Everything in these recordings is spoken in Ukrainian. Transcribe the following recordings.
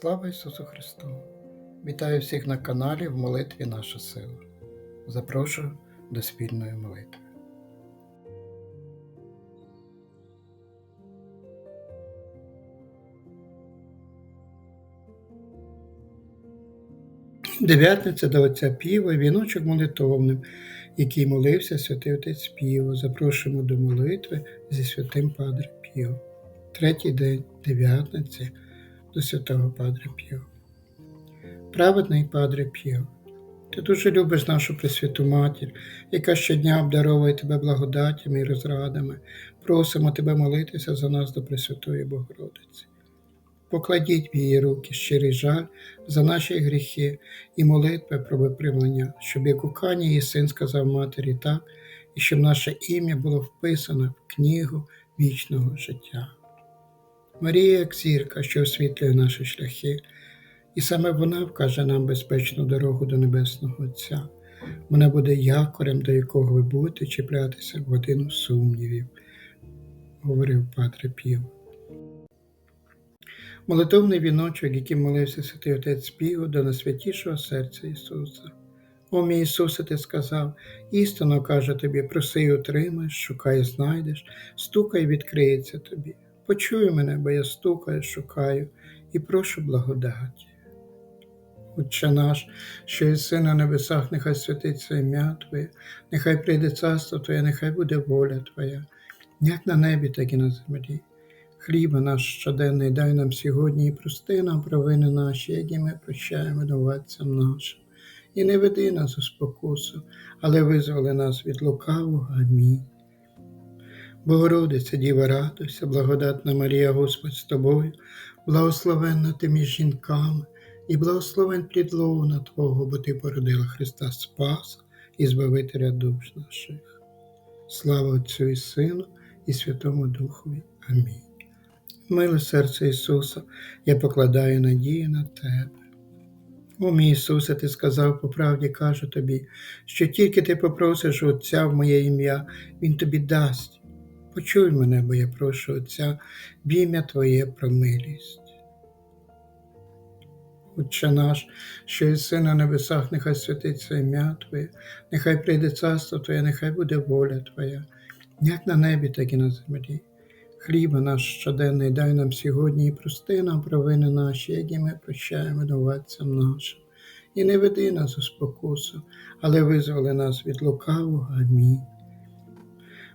Слава Ісусу Христу! Вітаю всіх на каналі в молитві Наша сила. Запрошую до спільної молитви. Дев'ятниця до Отця Піва, віночок молитовним, який молився святий Отець Піво. Запрошуємо до молитви зі святим Падре Піо. Третій день дев'ятниці до святого Падре Піо. Праведний Падре Піо, ти дуже любиш нашу Пресвяту Матір, яка щодня обдаровує тебе благодатями і розрадами. Просимо тебе молитися за нас до Пресвятої Богородиці. Покладіть в її руки щирий жаль за наші гріхи і молитви про виправлення, щоб як у Кані її син сказав матері так, і щоб наше ім'я було вписано в книгу вічного життя. Марія, як зірка, що освітлює наші шляхи, і саме вона вкаже нам безпечну дорогу до Небесного Отця. Вона буде якорем, до якого ви будете чіплятися в годину сумнівів, говорив Патре Пів. Молитовний віночок, яким молився святий Отець Піо до найсвятішого серця Ісуса. О мій Ісусе, Ти сказав, істинно каже тобі, проси й отримаєш, шукай, знайдеш, стукай, відкриється тобі. Почуй мене, бо я стукаю, шукаю і прошу благодаті. Отче наш, що єси на небесах, нехай святиться ім'я Твоє, нехай прийде царство Твоє, нехай буде воля Твоя, як на небі, так і на землі. Хліба наш щоденний дай нам сьогодні і прости нам провини наші, які ми прощаємо винуватцям нашим. І не веди нас у спокусу, але визволи нас від лукавого. Амінь. Богородиця, Діва, радуйся, благодатна Марія, Господь з тобою, благословенна ти між жінками, і благословен плід Твого, бо Ти породила Христа Спаса і Збавителя душ наших. Слава Отцю і Сину, і Святому Духові. Амінь. Миле серце Ісуса, я покладаю надію на Тебе. О мій Ісусе, Ти сказав по правді, кажу тобі, що тільки ти попросиш Отця в моє ім'я, Він тобі дасть. Почуй мене, бо я прошу Отця в ім'я Твоє про милість. Отче наш, що єси на небесах, нехай святиться ім'я Твоє, нехай прийде царство Твоє, нехай буде воля Твоя, як на небі, так і на землі. Хліба наш щоденний дай нам сьогодні і прости нам провини наші, які ми прощаємо винуватцям нашим. І не веди нас у спокусу, але визволи нас від лукавого. Амінь.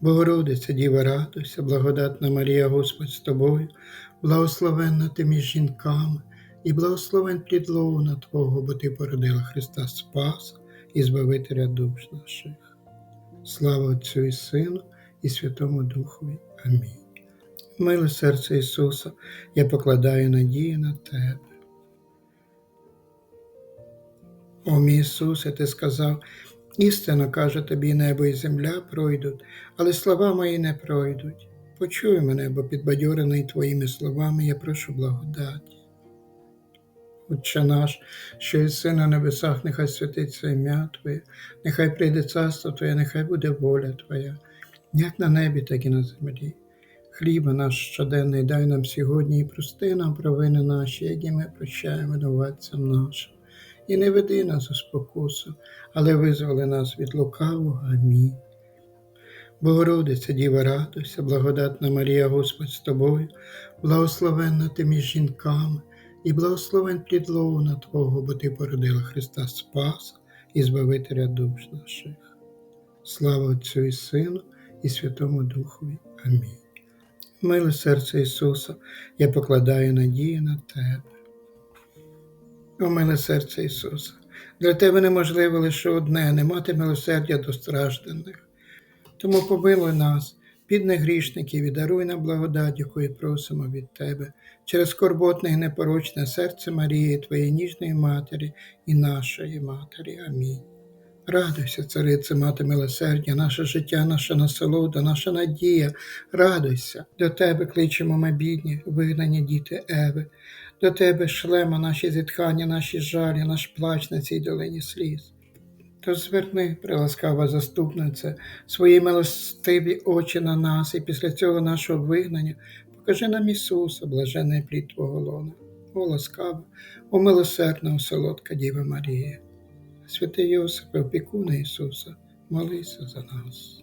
Богородиця, Діва, радуйся, благодатна Марія, Господь з тобою, благословенна ти між жінками, і благословен плід лона Твого, бо Ти породила Христа Спаса і Збавителя душ наших. Слава Отцю і Сину, і Святому Духові. Амінь. Миле серце Ісуса, я покладаю надію на Тебе. О мій Ісусе, Ти сказав, істинно каже тобі, небо і земля пройдуть, але слова мої не пройдуть. Почуй мене, бо підбадьорений Твоїми словами, я прошу благодаті. Отче наш, що єси на небесах, нехай святиться ім'я Твоє, нехай прийде царство Твоє, нехай буде воля Твоя, як на небі, так і на землі. Хліба наш щоденний дай нам сьогодні і прости нам провини наші, які ми прощаємо винуватцям нашим. І не веди нас у спокусу, але визволи нас від лукавого. Амінь. Богородиця, Діва, радуйся, благодатна Марія, Господь з тобою, благословенна ти між жінками, і благословен плідловна Твого, бо Ти породила Христа Спаса і Збавителя душ наших. Слава Отцю і Сину, і Святому Духові. Амінь. Миле серце Ісуса, я покладаю надію на Тебе. О, миле серце Ісуса, для Тебе неможливо лише одне не мати милосердя до стражданих. Тому помилуй нас, бідних грішників, і даруй нам благодать, якої просимо від Тебе, через скорботне і непорочне серце Марії, Твоєї ніжної Матері і нашої Матері. Амінь. Радуйся, царице, мати милосердя, наше життя, наша насолода, наша надія, радуйся, до тебе кличемо ми бідні, вигнані діти Еви, до тебе шлемо наші зітхання, наші жалі, наш плач на цій долині сліз. То зверни, приласкава заступниця, свої милостиві очі на нас, і після цього нашого вигнання покажи нам Ісуса, блажений плід Твого лона. о ласкава, о милосердна, о солодка Діва Марія. Святий Йосипе, опікуне Ісуса, молися за нас.